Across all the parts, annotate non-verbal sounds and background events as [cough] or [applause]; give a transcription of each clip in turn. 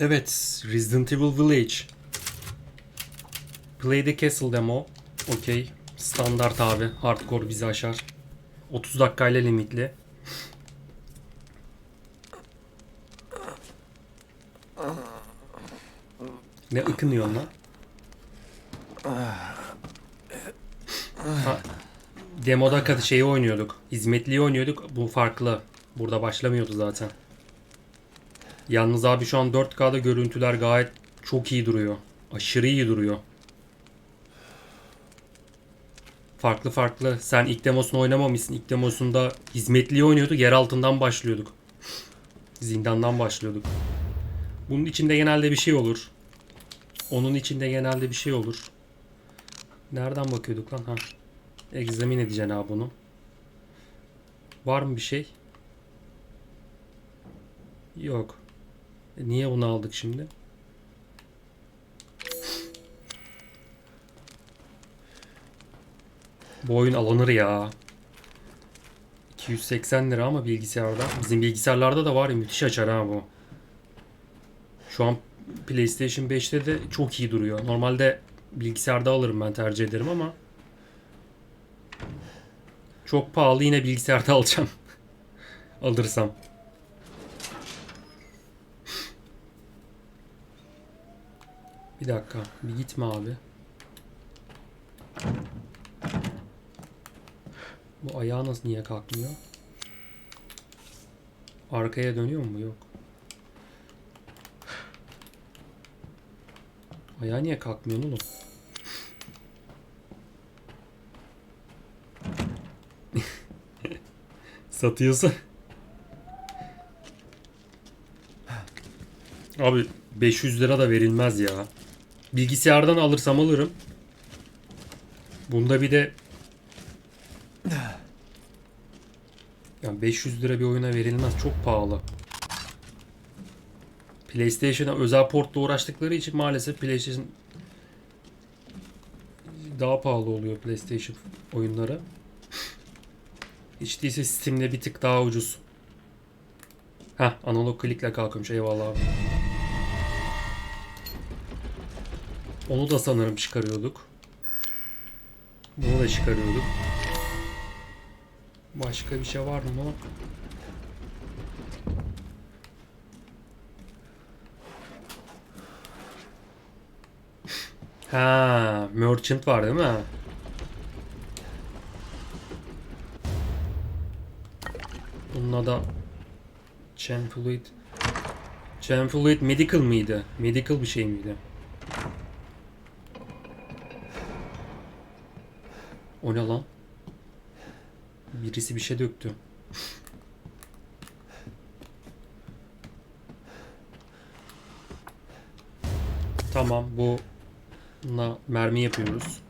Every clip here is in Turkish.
Evet, Resident Evil Village. Play the Castle demo. Okey. Standart abi. Hardcore bizi aşar. 30 dakikayla limitli. Ne ıkınıyorsun lan? Ha, demoda şeyi oynuyorduk. Hizmetliyi oynuyorduk. Bu farklı. Burada başlamıyordu zaten. Yalnız abi şu an 4K'da görüntüler gayet çok iyi duruyor. Aşırı iyi duruyor. Farklı farklı. Sen ilk demosunu oynamamışsın. İlk demosunda hizmetliyi oynuyorduk. Yer altından başlıyorduk. [laughs] Zindandan başlıyorduk. Bunun içinde genelde bir şey olur. Onun içinde genelde bir şey olur. Nereden bakıyorduk lan? Ha. Examine edeceksin abi bunu. Var mı bir şey? Yok. Niye bunu aldık şimdi? Bu oyun alınır ya. 280 lira ama bilgisayarda. Bizim bilgisayarlarda da var ya müthiş açar ha bu. Şu an PlayStation 5'te de çok iyi duruyor. Normalde bilgisayarda alırım ben tercih ederim ama çok pahalı yine bilgisayarda [laughs] alacağım. Alırsam. Bir dakika. Bir gitme abi. Bu ayağı nasıl niye kalkmıyor? Arkaya dönüyor mu? Yok. Ayağı niye kalkmıyor oğlum? [laughs] Satıyorsa. Abi 500 lira da verilmez ya. Bilgisayardan alırsam alırım. Bunda bir de yani 500 lira bir oyuna verilmez. Çok pahalı. PlayStation'a özel portla uğraştıkları için maalesef PlayStation daha pahalı oluyor PlayStation oyunları. Hiç değilse Steam'de bir tık daha ucuz. Heh analog klikle kalkıyormuş eyvallah abi. Onu da sanırım çıkarıyorduk. Bunu da çıkarıyorduk. Başka bir şey var mı? [laughs] Ha, merchant var değil mi? Bununla da Chain Fluid Chain Fluid Medical mıydı? Medical bir şey miydi? O ne lan? Birisi bir şey döktü. Tamam bu Buna mermi yapıyoruz.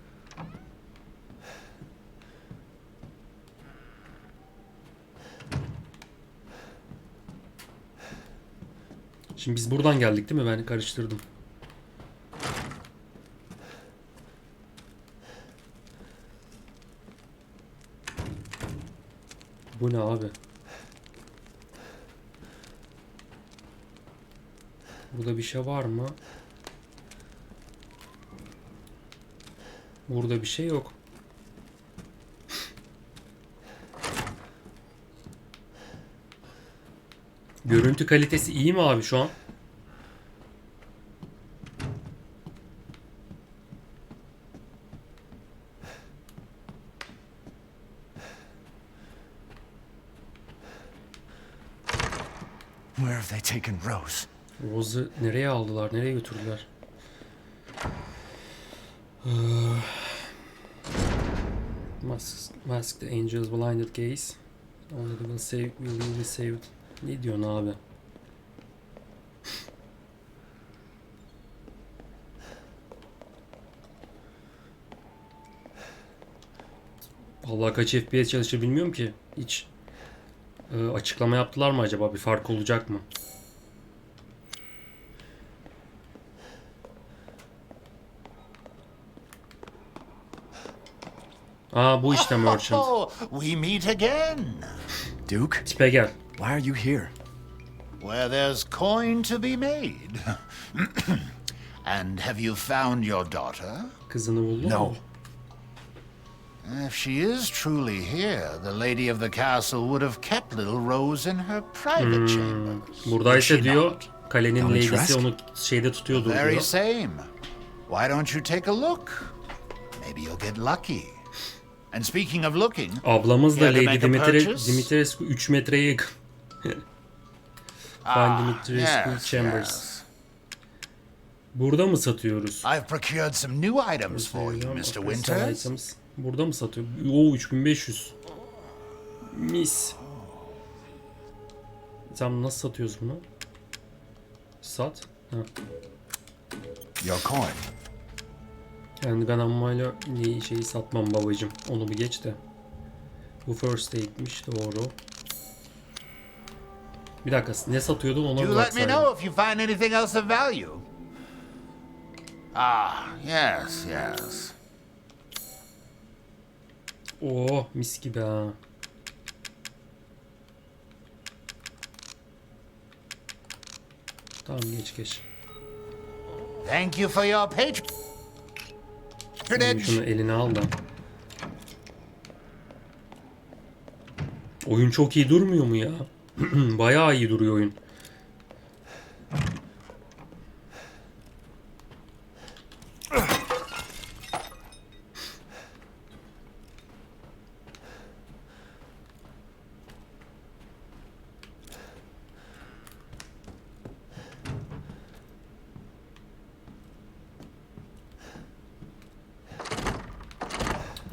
Şimdi biz buradan geldik değil mi? Ben karıştırdım. Bu ne abi? Burada bir şey var mı? Burada bir şey yok. Görüntü kalitesi iyi mi abi şu an? Where have they taken Rose? Rose'u nereye aldılar? Nereye götürdüler? [sighs] Mask, mask the angel's blinded gaze. Only the will save will be saved. Ne diyorsun abi? Allah kaç FPS çalışır bilmiyorum ki. Hiç e, açıklama yaptılar mı acaba? Bir fark olacak mı? Aa bu işte merchant. Oh, we meet again. Duke, Tipe gel. why are you here? where there's coin to be made. [clears throat] and have you found your daughter? Kızını buldun No. mu? If she is truly here, the lady of the castle would have kept little Rose in her private chambers. Buradaysa diyor not? kalenin Don't trust? onu şeyde tutuyordur Very diyor. same. Why don't you take a look? Maybe you'll get lucky. And speaking of looking, Ablamız da Lady Dimitre? Dimitrescu 3 metreye yakın. Find [laughs] ah, Dimitrescu yes, Chambers. yes. Burada mı satıyoruz? I've procured some new items for you, Mr. Winters. items. Burada mı satıyor? Oo 3500. Mis. Tamam nasıl satıyoruz bunu? Sat. Ha. Your coin. Ammayla neyi şeyi satmam babacım. Onu bir geç de. Bu first aid'miş doğru. Bir dakika ne satıyordun ona bir let me know if you find anything else of value. Ah, yes, yes. Oo Oh, mis gibi ha. Tamam geç geç. Thank you for your Şimdi patronage. şunu eline al da. Oyun çok iyi durmuyor mu ya? [clears throat] Bayağı iyi duruyor oyun.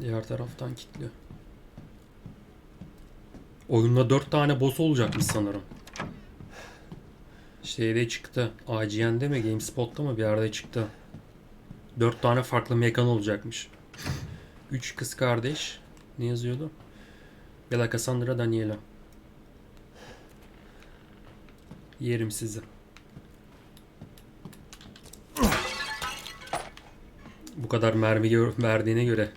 Diğer taraftan kilitli. Oyunda 4 tane boss olacakmış sanırım. Şeyde çıktı. IGN'de mi GameSpot'ta mı bir yerde çıktı. 4 tane farklı mekan olacakmış. 3 kız kardeş. Ne yazıyordu? Bella Cassandra Daniela. Yerim sizi. Bu kadar mermi verdiğine göre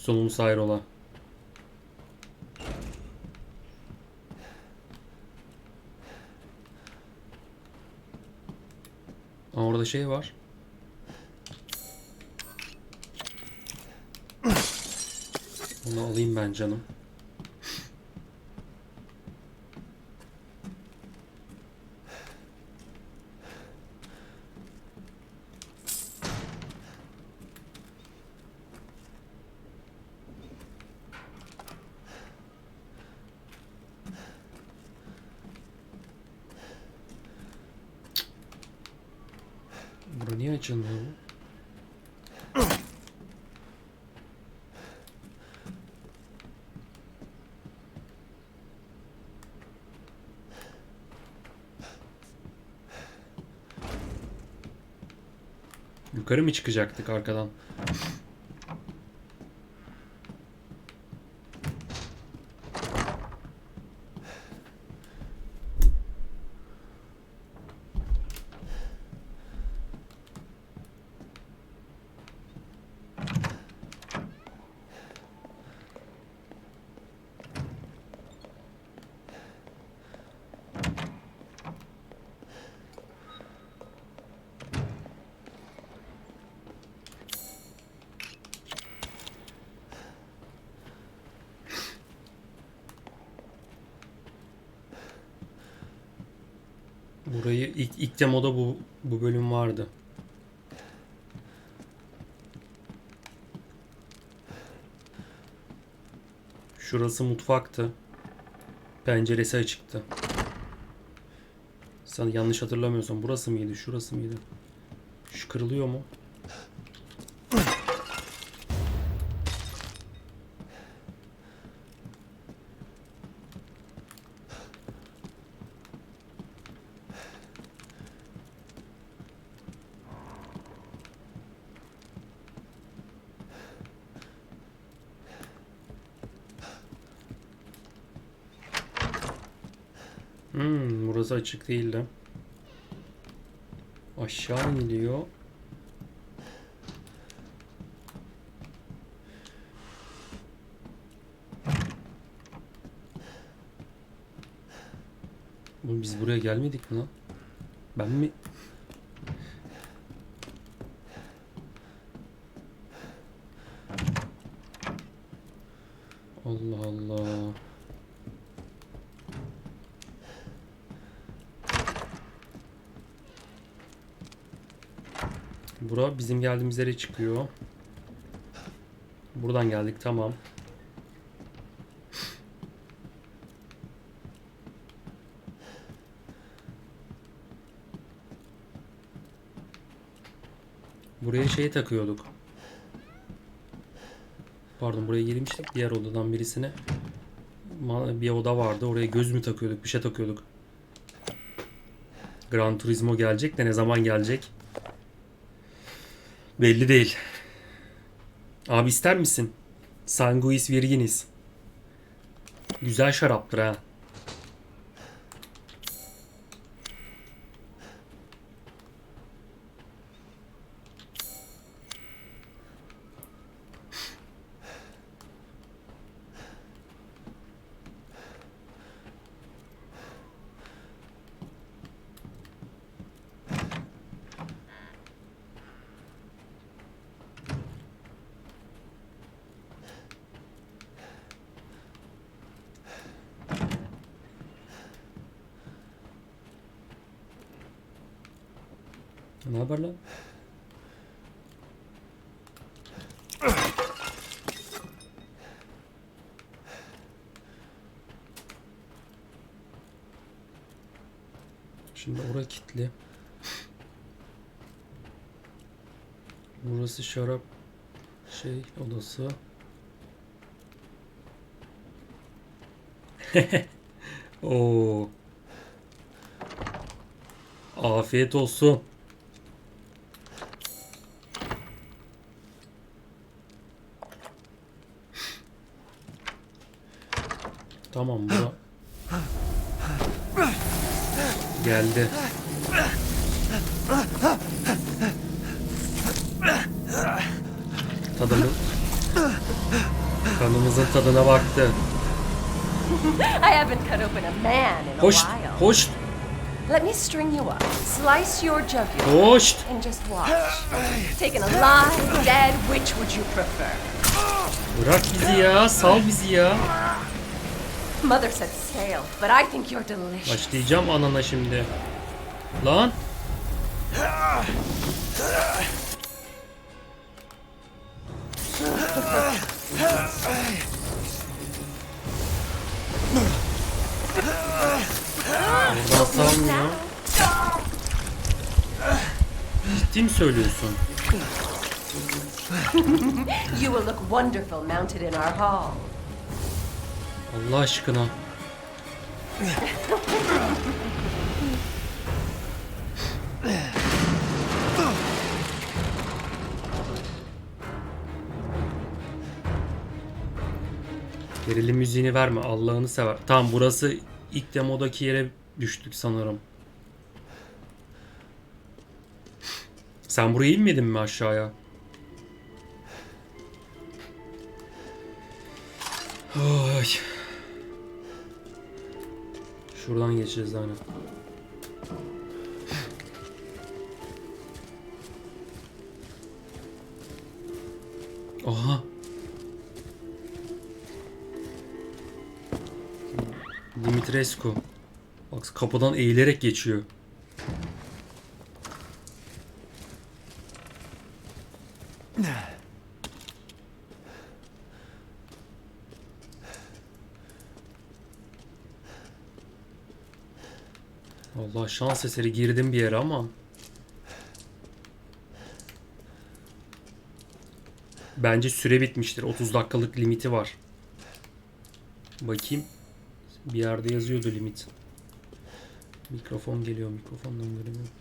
sonumuz hayrola. Aa, orada şey var. Onu alayım ben canım. Açılmıyor bu? Yukarı mı çıkacaktık arkadan? Burayı ilk, ilk demoda bu bu bölüm vardı. Şurası mutfaktı. Penceresi açıktı. Sen yanlış hatırlamıyorsam burası mıydı? Şurası mıydı? Şu kırılıyor mu? Hmm, burası açık değildi. Aşağı gidiyor. Bu Oğlum biz buraya gelmedik mi lan? Ben mi? Allah Allah. Bura bizim geldiğimiz yere çıkıyor. Buradan geldik tamam. Buraya şey takıyorduk. Pardon buraya girmiştik diğer odadan birisine. Bir oda vardı oraya göz mü takıyorduk bir şey takıyorduk. Gran Turismo gelecek de ne zaman gelecek? Belli değil. Abi ister misin? Sanguis Virginis. Güzel şaraptır ha. Ne haber lan? Şimdi orası kilitli. Burası şarap şey odası. [laughs] Oo. Afiyet olsun. Tamam bura. Geldi. Tadını Kanımızın tadına baktı. I haven't cut open a man in a Hoş, while. hoş, Let me string you up, slice your jugular, hoş. and just watch. Taking a live, dead, which would you prefer? Bırak bizi ya, sal bizi ya. Mother said stale, but I think you're delicious. Başlayacağım anana şimdi. Lan. Oradan salmıyor. Ciddi mi söylüyorsun? [laughs] You will look wonderful mounted in our hall. Allah aşkına. Gerilim müziğini verme Allah'ını sever. Tamam burası ilk demodaki yere düştük sanırım. Sen buraya inmedin mi aşağıya? Ay. Şuradan geçeceğiz hani. Aha. Dimitrescu. Bak kapıdan eğilerek geçiyor. Allah şans eseri girdim bir yere ama. Bence süre bitmiştir. 30 dakikalık limiti var. Bakayım. Bir yerde yazıyordu limit. Mikrofon geliyor. Mikrofondan göremiyorum.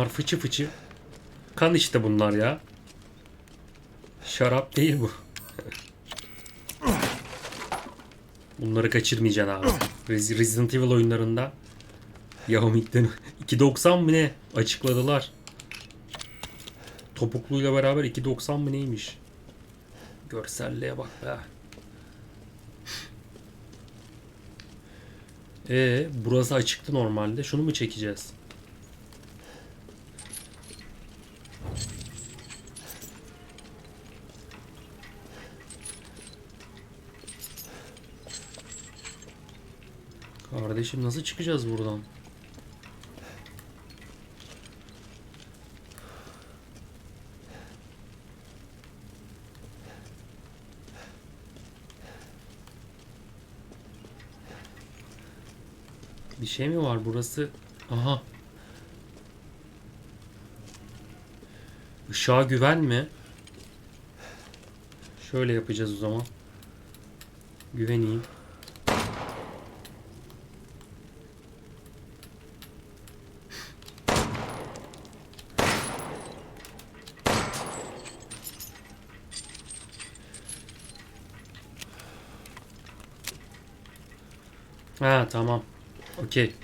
Bunlar fıçı fıçı. Kan işte bunlar ya. Şarap değil bu. Bunları kaçırmayacaksın abi. Res- Resident Evil oyunlarında Yahomik'ten 2.90 [laughs] mı ne açıkladılar. Topukluyla beraber 2.90 mı neymiş? Görselliğe bak be. Ee, burası açıktı normalde. Şunu mu çekeceğiz? Kardeşim nasıl çıkacağız buradan? Bir şey mi var burası? Aha. Işığa güven mi? Şöyle yapacağız o zaman. Güveneyim. Ha tamam. Okey.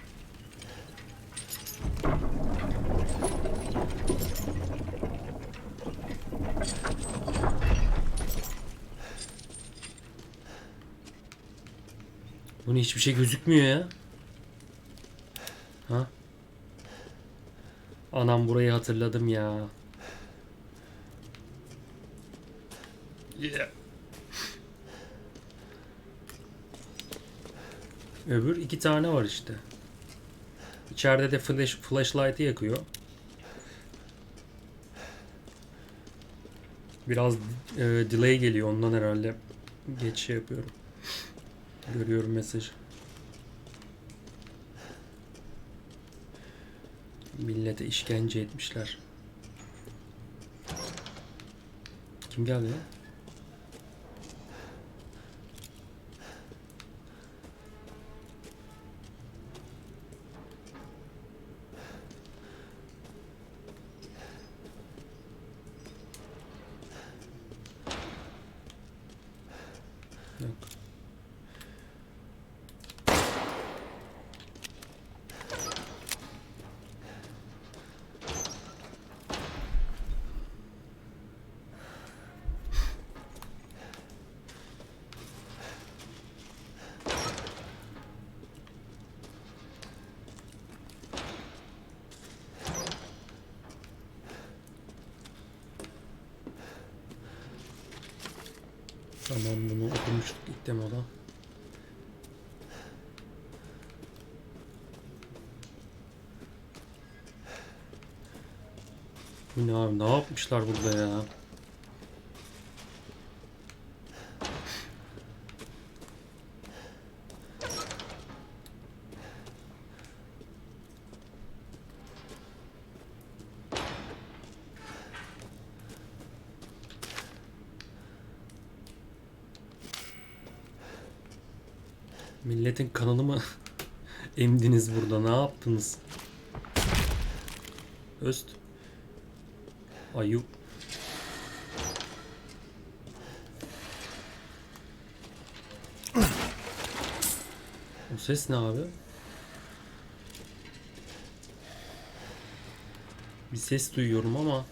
Bunun hiçbir şey gözükmüyor ya. Ha? Anam burayı hatırladım ya. Öbür iki tane var işte. İçeride de flash, flashlight'ı yakıyor. Biraz e, delay geliyor ondan herhalde geç şey yapıyorum. Görüyorum mesajı. Millete işkence etmişler. Kim geldi ya? Yok. Tamam bunu okumuştuk ilk demoda. Ne abi ne yapmışlar burada ya? Milletin kanını mı emdiniz burada? Ne yaptınız? Öst. Ayu. O ses ne abi? Bir ses duyuyorum ama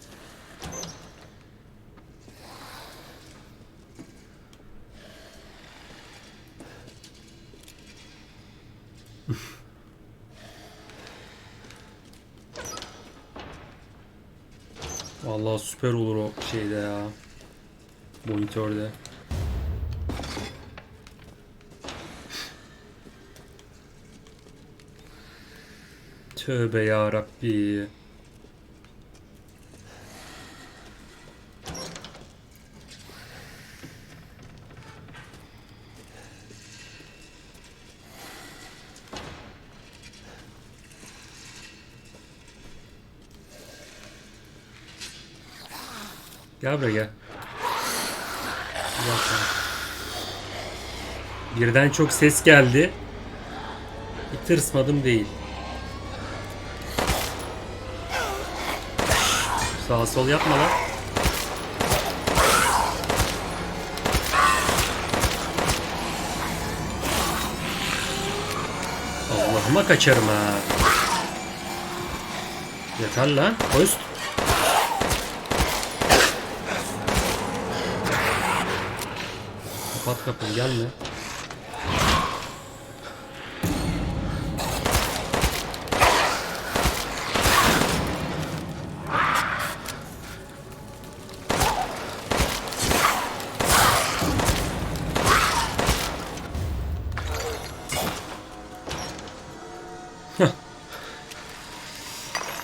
Vallahi süper olur o şeyde ya. Monitörde. Tövbe ya Rabbi. Gel buraya gel. Birden çok ses geldi. Bir tırsmadım değil. Sağ sol yapma lan. Allah'ıma kaçarım ha. Yeter lan. Host. Kapat kapıyı gelme.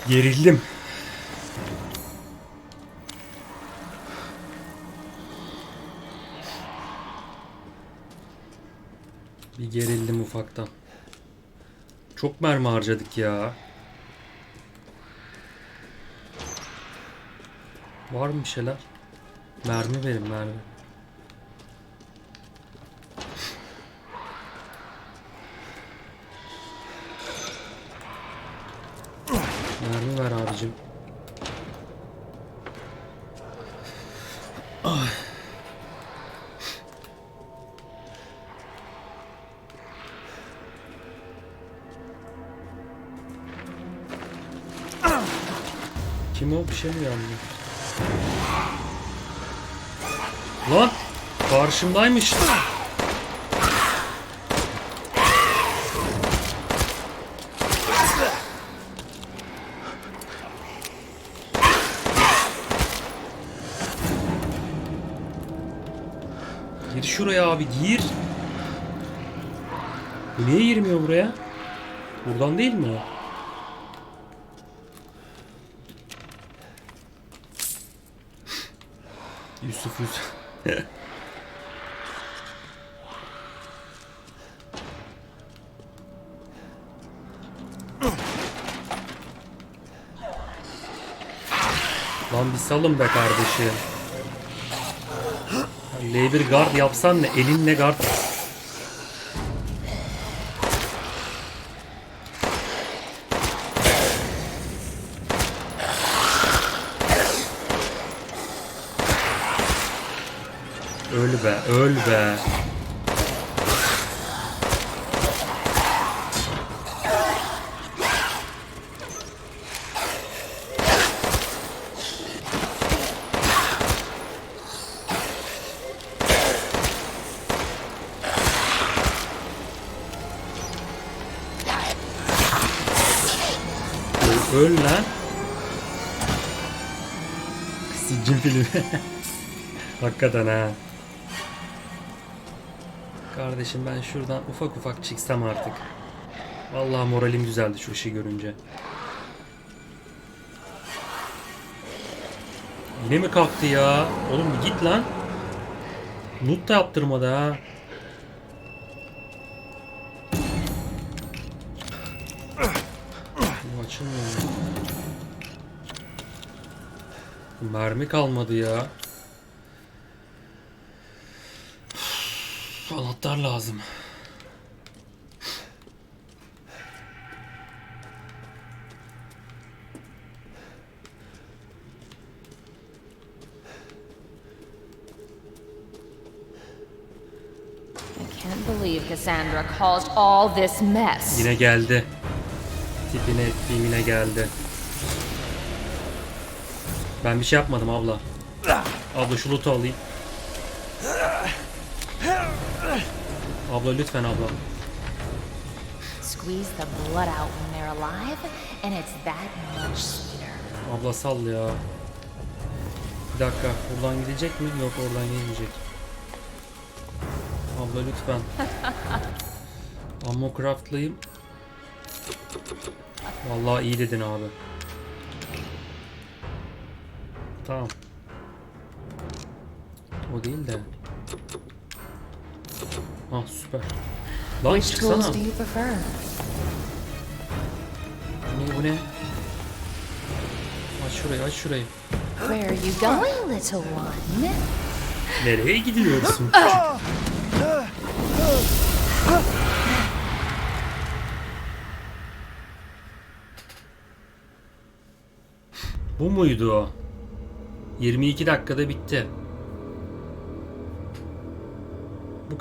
Gerildim. Gerildim ufaktan. Çok mermi harcadık ya. Var mı bir şeyler? Mermi verin mermi. Mi yandı? Lan! Karşımdaymış. Gir şuraya abi gir. Niye girmiyor buraya? Buradan değil mi o? Yusuf. [laughs] Lan bir salın be kardeşim. L1 guard yapsan ne? Elinle guard. Öl be, öl be. Öl, lan. Sicim filmi. [laughs] Hakikaten ha. Kardeşim ben şuradan ufak ufak çıksam artık. Vallahi moralim düzeldi şu işi görünce. Yine mi kalktı ya? Oğlum bir git lan. Loot da yaptırmadı ha. Açılmıyor. Mermi kalmadı ya. Anahtar lazım. I can't believe Cassandra caused all this mess. Yine geldi. Tipine ettiğim yine geldi. Ben bir şey yapmadım abla. Abla şu loot'u alayım. Abla lütfen abla. Squeeze the blood out when they're alive, and it's that much sweeter. Abla sal ya. Bir dakika. Buradan gidecek mi? Yok oradan gelmeyecek. Abla lütfen. [laughs] Ammo craftlayayım. Vallahi iyi dedin abi. Tamam. O değil de. Ah süper. Lan Which çıksana. tools do you prefer? Ne bu ne? Aç şurayı aç şurayı. Where are you going, little one? Nereye gidiyorsun? [laughs] Bu muydu o? 22 dakikada bitti.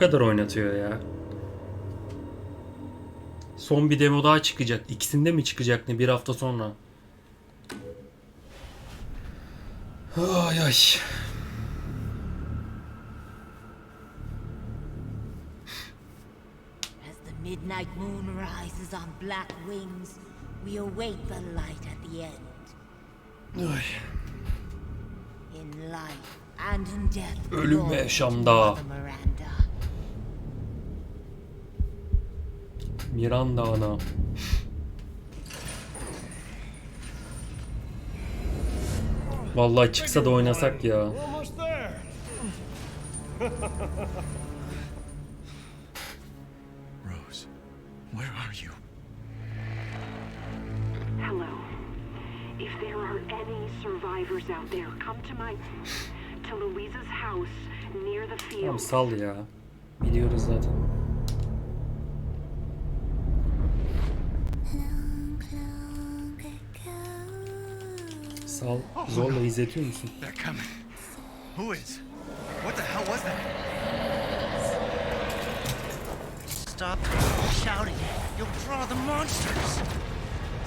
Kadar oynatıyor ya. Son bir demo daha çıkacak. İkisinde mi çıkacak ne bir hafta sonra? Ay ay. As the midnight moon rises on black wings, we await the light at the end. Ay. In life and in death. Ölüm ve yaşamda. Miranda ana. Vallahi çıksa da oynasak ya. Rose, where are you? Hello. If there are any survivors out there, come to my to Louisa's house near the Tamam field. sal ya. Biliyoruz zaten. Sal. Zorla izletiyor musun? They're coming. Who is? What the hell was that? Stop shouting. You'll draw the monsters.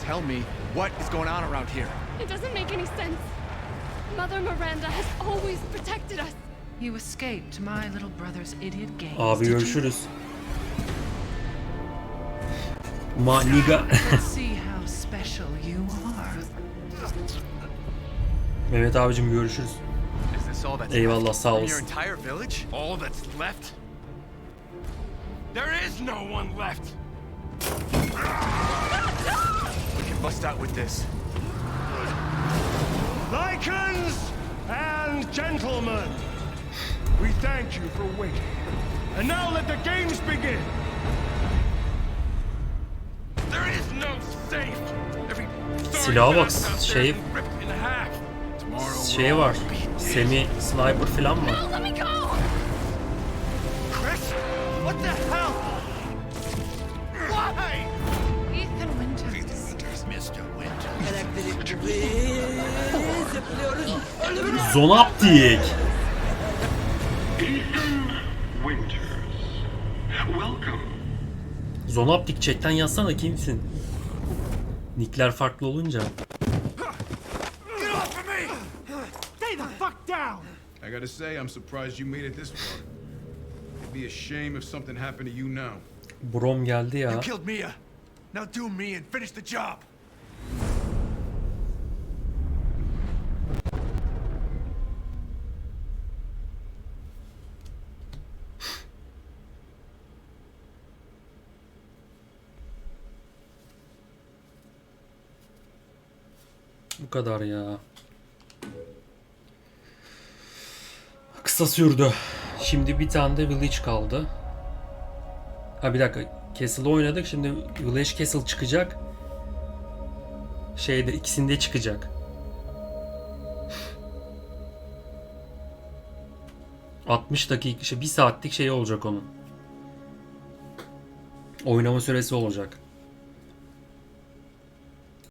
Tell me what is going on around here. It doesn't make any sense. Mother Miranda has always protected us. You escaped my little brother's idiot game. Abi did you? görüşürüz. Maniga. Let's [laughs] Mehmet abicim görüşürüz. Eyvallah, sağ olasın. There is no one left. We can bust out with this. Lycans and gentlemen, we thank you for waiting. And now let the games begin. There is no safe. Every Silaha bak şey şey var. Semi sniper falan var. Mr. Winter. Zonaptik. Zonaptik chatten yazsana kimsin? Nickler farklı olunca. Get off of me! Stay the fuck down! I gotta say, I'm surprised you made it this far. It'd be a shame if something happened to you now. Brom geldi ya. You killed Mia. Now do me and finish the job. Bu kadar ya. Kısa sürdü. Şimdi bir tane de Village kaldı. Ha bir dakika. Castle oynadık. Şimdi Village Castle çıkacak. Şeyde ikisinde çıkacak. ...60 dakika, işte bir saatlik şey olacak onun. Oynama süresi olacak.